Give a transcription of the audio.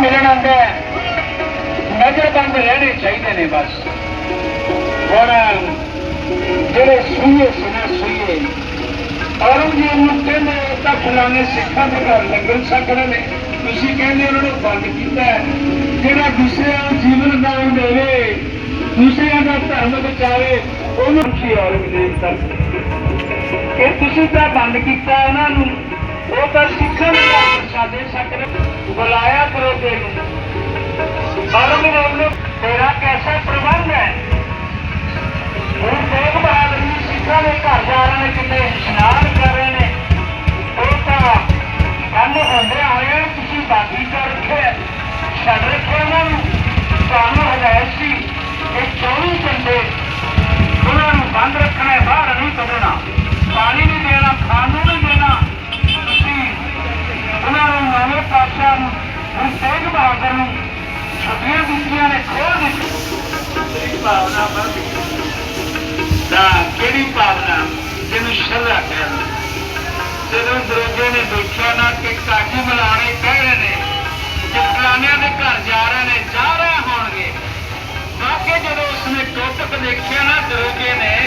ਮਿਲਣ ਆਉਂਦਾ ਹੈ। ਨਜ਼ਰਬੰਦ ਰਹਿਣੇ ਚਾਹੀਦੇ ਨੇ ਬਸ। ਹੁਣ ਜਿਹੜੇ ਸੂਏ ਸੀ ਸੂਏ। ਔਰੰਗਜ਼ੇਬ ਨੂੰ ਕਹਿੰਦੇ ਤਾਂ ਫਲਾਣੇ ਸਿੱਖਾਂ ਦੇ ਘਰ ਲੰਗਰ ਛਕ ਨੇ। ਤੁਸੀਂ ਕਹਿੰਦੇ ਉਹਨਾਂ ਨੂੰ ਬੰਦ ਕੀਤਾ ਜਿਹੜਾ ਦੂਸਰਿਆਂ ਨੂੰ ਜੀਵਨ ਦਾਨ ਦੇਵੇ ਦੂਸਰਿਆਂ ਦਾ ਧਰਮ ਬਚਾਵੇ, ਉਹਨੂੰ ਤੁਸੀਂ ਔਰੰਗਜ਼ੇਬ ਤੱਕ ਇਹ ਤੁਸੀਂ ਤਾਂ ਬੰਦ ਕੀਤਾ ਉਹਨਾਂ ਨੂੰ। ਉਹ ਤਾਂ ਸਿੱਖਾਂ ਦੇ ਘਰ ਪ੍ਰਸ਼ਾਦੇ ਛਕ ਰਹੇ ਬੁਲਾਇਆ ਕਰੋ ਤੈਨੂੰ ਔਰੰਗਜ਼ੇਬ ਨੂੰ ਤੇਰਾ ਕੈਸਾ ਪ੍ਰਬੰਧ ਹੈ? ਹੁਣ ਤੇਗ ਬਹਾਦਰ ਜੀ, ਸਿੱਖਾਂ ਦੇ ਘਰ ਜਾ ਰਹੇ ਨੇ ਕਿੰਨੇ ਇਸ਼ਨਾਨ ਕਰ ਰਹੇ ਨੇ। ਉਹ ਤਾਂ ਕੰਮ ਹੁੰਦੇ ਹੋਏ ਤੁਸੀਂ ਬਾਗੀ ਕਰ ਰੱਖਿਆ, ਛੱਡ ਰੱਖਿਆ ਉਹਨਾਂ ਨੂੰ। ਤੁਹਾਨੂੰ ਹਦਾਇਤ ਸੀ ਇਹ 24 ਘੰਟੇ ਉਹਨਾਂ ਨੂੰ ਬੰਦ ਰੱਖਣਾ ਹੈ, ਬਾਹਰ ਨਹੀਂ ਕੱਢਣਾ। ਪਾਣੀ ਨਹੀਂ ਦੇਣਾ, ਖਾਣ ਨੂੰ ਕਿਹੜੀ ਭਾਵਨਾ? ਜਿਹਨੂੰ ਸ਼ਰਧਾ ਜਦੋਂ ਦਰੋਗੇ ਨੇ ਦੇਖਿਆ ਨਾ ਕਿ ਕਾਜੀ ਕਹਿ ਰਹੇ ਨੇ ਕਿ ਦੇ ਘਰ ਜਾ ਰਹੇ ਨੇ, ਜਾ ਰਹੇ ਹੋਣਗੇ। ਵਾਕੇ ਜਦੋਂ ਉਸਨੇ ਟੋਟਕ ਦੇਖਿਆ ਨਾ ਦਰੋਗੇ ਨੇ